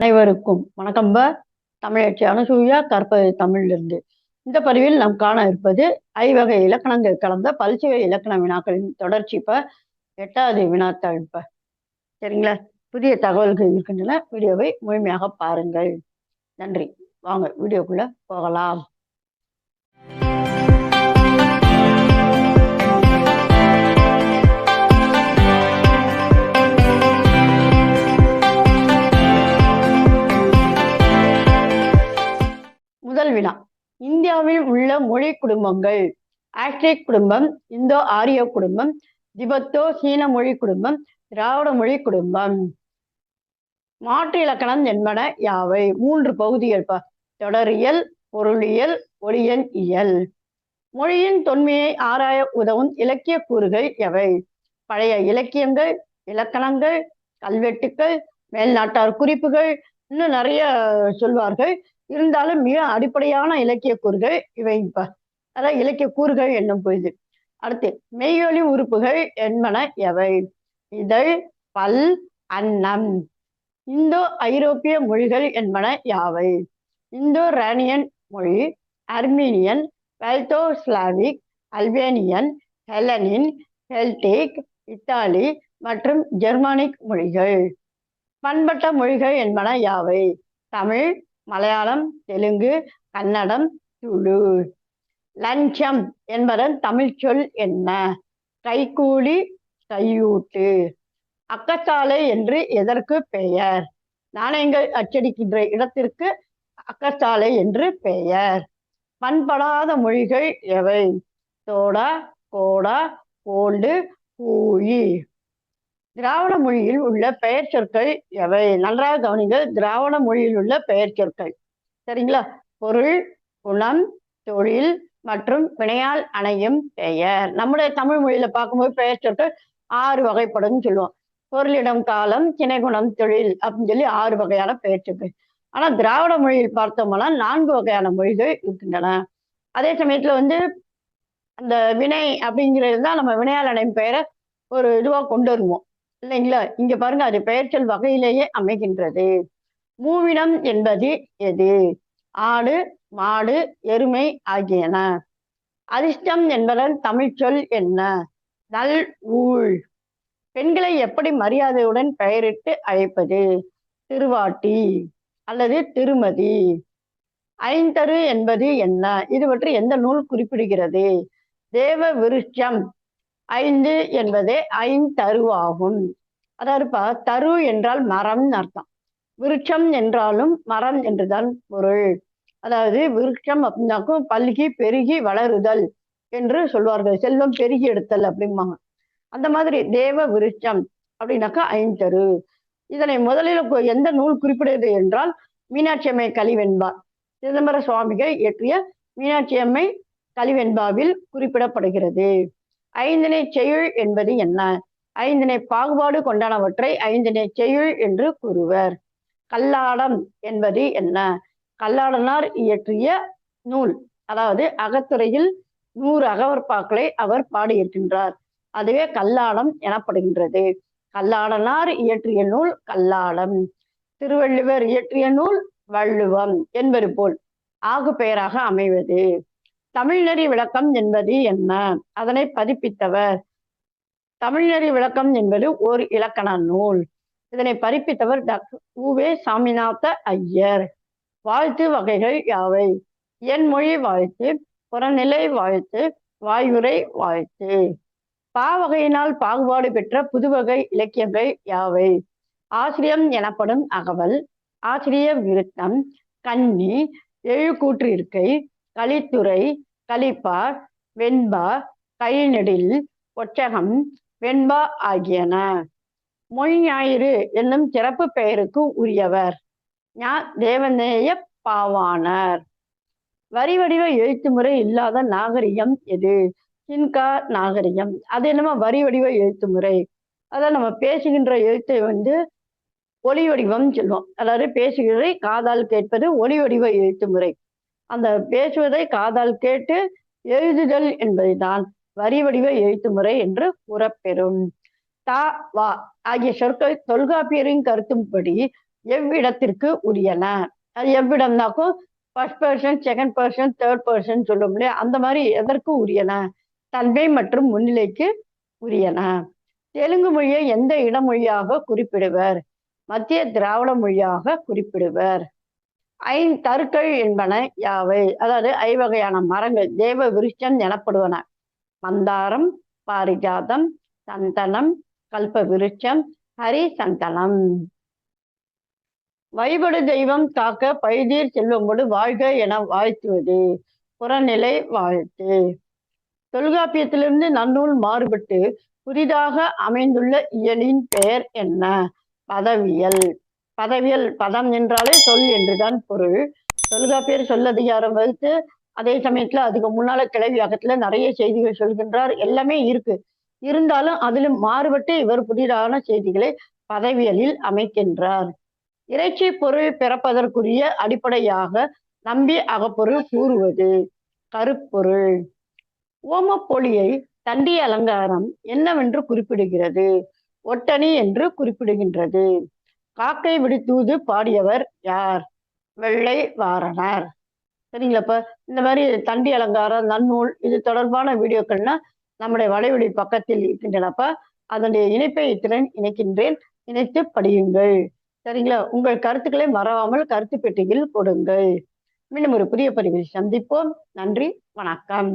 அனைவருக்கும் வணக்கம்ப தமிழச்சி அனுசூயா கற்பது தமிழிலிருந்து. இந்த பதிவில் நாம் காண இருப்பது ஐவகை இலக்கணங்கள் கலந்த பல்சுவை இலக்கண வினாக்களின் தொடர்ச்சி. இப்ப எட்டாவது வினாத்தாள். இப்ப சரிங்களா? புதிய தகவல்கள் இருக்கின்றன. வீடியோவை முழுமையாக பாருங்கள். நன்றி. வாங்க வீடியோக்குள்ள போகலாம். உள்ள மொழி குடும்பங்கள். ஆஸ்ட்ரிக் குடும்பம் இந்தோ ஆரிய குடும்பம் திபெத்தோ சீன மொழி குடும்பம் திராவிட மொழி குடும்பம். மாற்று இலக்கணம் என்பன யாவை? மூன்று பகுதிகள் தொடரியல் பொருளியல் ஒளியன் இயல். மொழியின் தொன்மையை ஆராய உதவும் இலக்கிய கூறுகள் எவை? பழைய இலக்கியங்கள் இலக்கணங்கள் கல்வெட்டுக்கள் மேல்நாட்டார் குறிப்புகள் இன்னும் நிறைய சொல்வார்கள். இருந்தாலும் மிக அடிப்படையான இலக்கிய கூறுகள் இவை. இப்ப அதான் இலக்கிய கூறுகள் என்னும் பொழுது. அடுத்து மெய்யொலி உறுப்புகள் என்பன எவை? இதழ் பல் அன்னம். இந்தோ ஐரோப்பிய மொழிகள் என்பன யாவை? இந்தோ ரேனியன் மொழி அர்மீனியன் வெல்தோஸ்லாவிக் அல்பேனியன் ஹெலனின் ஹெல்டிக் இத்தாலி மற்றும் ஜெர்மானிக் மொழிகள். பண்பட்ட மொழிகள் என்பன யாவை? தமிழ் மலையாளம் தெலுங்கு கன்னடம் துளு. லஞ்சம் என்பதன் தமிழ் சொல் என்ன? கைகூலி கையூட்டு. அக்கசாலை என்று எதற்கு பெயர்? நாணயங்கள் அச்சடிக்கின்ற இடத்திற்கு அக்கசாலை என்று பெயர். பண்படாத மொழிகள் எவை? தோடா கோடா கோல்டு கூயி. திராவிட மொழியில் உள்ள பெயர் சொற்கள் எவை? நன்றாக கவனிங்க திராவிட மொழியில் உள்ள பெயர் சொற்கள். சரிங்களா? பொருள் குணம் தொழில் மற்றும் வினையால் அணையும் பெயர். நம்முடைய தமிழ் மொழியில பார்க்கும்போது பெயர் சொற்கள் ஆறு வகைப்படும் சொல்லுவோம். பொருளிடம் காலம் திணைகுணம் தொழில் அப்படின்னு சொல்லி ஆறு வகையான பெயர் சொற்கள். ஆனா திராவிட மொழியில் பார்த்தோம்னா நான்கு வகையான மொழிகள் இருக்கின்றன. அதே சமயத்துல வந்து அந்த வினை அப்படிங்கிறது தான் நம்ம வினையால் அணையும் பெயரை ஒரு இதுவா கொண்டு வருவோம். இல்லைங்களா? இங்க பாருங்க அது பெயர்ச்சொல் வகையிலேயே அமைகின்றது. மூவினம் என்பது எது? ஆடு மாடு எருமை ஆகியன. அதிர்ஷ்டம் என்பதன் தமிழ் சொல் என்ன? நல் ஊழ். பெண்களை எப்படி மரியாதையுடன் பெயரிட்டு அழைப்பது? திருவாட்டி அல்லது திருமதி. ஐந்தரு என்பது என்ன? இது பற்றி எந்த நூல் குறிப்பிடுகிறது? தேவ விருட்சம். ஐந்து என்பது ஐந்தருவாகும் அதாவதுப்பா தரு என்றால் மரம் அர்த்தம். விருட்சம் என்றாலும் மரம் என்றுதான் பொருள். அதாவது விருட்சம் அப்படின்னாக்கும் பல்கி பெருகி வளருதல் என்று சொல்வார்கள். செல்வம் பெருகி எடுத்தல் அப்படிம்பாங்க. அந்த மாதிரி தேவ விருட்சம் அப்படின்னாக்கா ஐந்தரு இதனை முதலில் எந்த நூல் குறிப்பிடுகிறது என்றால் மீனாட்சி அம்மை கலிவெண்பா சிதம்பர சுவாமிகள் இயற்றிய மீனாட்சி அம்மை கலிவெண்பாவில் குறிப்பிடப்படுகிறது. ஐந்தினை செய்யுள் என்பது என்ன? ஐந்தினை பாகுபாடு கொண்டானவற்றை ஐந்தினை செய்யுள் என்று கூறுவர். கல்லாடம் என்பது என்ன? கல்லாடனார் இயற்றிய நூல் அதாவது அகத்துறையில் நூறு அகவற்பாக்களை அவர் பாடியிருக்கின்றார். அதுவே கல்லாடம் எனப்படுகின்றது. கல்லாடனார் இயற்றிய நூல் கல்லாடம். திருவள்ளுவர் இயற்றிய நூல் வள்ளுவம் என்பது போல் ஆகு பெயராக அமைவது. தமிழ்நெறி விளக்கம் என்பது என்ன? அதனை பதிப்பித்தவர். தமிழ்நெறி விளக்கம் என்பது ஒரு இலக்கண நூல். இதனை பதிப்பித்தவர் டாக்டர் உவே சாமிநாத ஐயர். வாழ்த்து வகைகள் யாவை? என்மொழி வாழ்த்து புறநிலை வாழ்த்து வாயுரை வாழ்த்து. பாவகையினால் பாகுபாடு பெற்ற புதுவகை இலக்கியங்கள் யாவை? ஆசிரியம் எனப்படும் அகவல் ஆசிரிய விருத்தம் கன்னி எழுக்கூற்றிருக்கை கலித்துறை கலிப்பா வெண்பா கைநெடில் ஒற்றகம் வெண்பா ஆகியன. மொழி ஞாயிறு என்னும் சிறப்பு பெயருக்கு உரியவர். ஞா தேவநேய பாவாணர். வரி வடிவ எழுத்து முறை இல்லாத நாகரிகம் எது? சின்கா நாகரிகம். அது என்னமோ வரி வடிவ எழுத்து முறை அதான் நம்ம பேசுகின்ற எழுத்தை வந்து ஒளி வடிவம் சொல்லுவோம். அதாவது பேசுகிறதை காதால் கேட்பது ஒளி வடிவ எழுத்து முறை அந்த பேசுவதை காதால் கேட்டு எழுதுதல் என்பதுதான் வரி வடிவ எழுத்து முறை என்று கூறப்பெறும். தா வா ஆகிய சொற்கள் தொல்காப்பியரின் கருத்தும்படி எவ்விடத்திற்கு உரியன? அது எவ்விடம்னாக்கும் first person second person third person சொல்லும் இல்லையா? அந்த மாதிரி எதற்கு உரியன? தன்மை மற்றும் முன்னிலைக்கு உரியன. தெலுங்கு மொழியை எந்த இடமொழியாக குறிப்பிடுவர்? மத்திய திராவிட மொழியாக குறிப்பிடுவர். ஐந்தருக்கள் என்பன யாவை? அதாவது ஐவகையான மரங்கள் தேவ விருட்சம் எனப்படுவன. மந்தாரம் பாரிஜாதம் சந்தனம் கல்ப விருட்சம் ஹரி சந்தனம். வழிபடு தெய்வம் காக்க பைதீர் செல்வமோடு வாழ்க என வாழ்த்துவது. புறநிலை வாழ்த்து. தொல்காப்பியத்திலிருந்து நன்னூல் மாறுபட்டு புதிதாக அமைந்துள்ள இயலின் பெயர் என்ன? பதவியல். பதவியல் பதம் என்றாலே சொல் என்றுதான் பொருள். தொல்காப்பியர் சொல்லதிகாரம் வகுத்து அதே சமயத்துல அதுக்கு முன்னால கிளவியாகத்துல நிறைய செய்திகள் சொல்கின்றார். எல்லாமே இருக்கு. இருந்தாலும் அதிலும் மாறுபட்டு இவர் புதிதான செய்திகளை பதவியலில் அமைக்கின்றார். இறைச்சி பொருள் பிறப்பதற்குரிய அடிப்படையாக நம்பி அகப்பொருள் கூறுவது. கருப்பொருள். ஓமப்பொழியை தண்டி அலங்காரம் என்னவென்று குறிப்பிடுகிறது? ஒட்டணி என்று குறிப்பிடுகின்றது. காக்கை விடுத்தூது பாடியவர் யார்? வெள்ளை வாரணர். சரிங்களாப்ப இந்த மாதிரி தண்டி அலங்காரம் நன்னூல் இது தொடர்பான வீடியோக்கள்னா நம்முடைய வலைவழி பக்கத்தில் இருக்கின்றனப்ப அதனுடைய இணைப்பை இத்துடன் இணைக்கின்றேன். இணைத்து படியுங்கள். சரிங்களா உங்கள் கருத்துக்களை மறவாமல் கருத்து பெட்டியில் கொடுங்கள் மீண்டும் ஒரு புதிய பதிவில் சந்திப்போம். நன்றி வணக்கம்.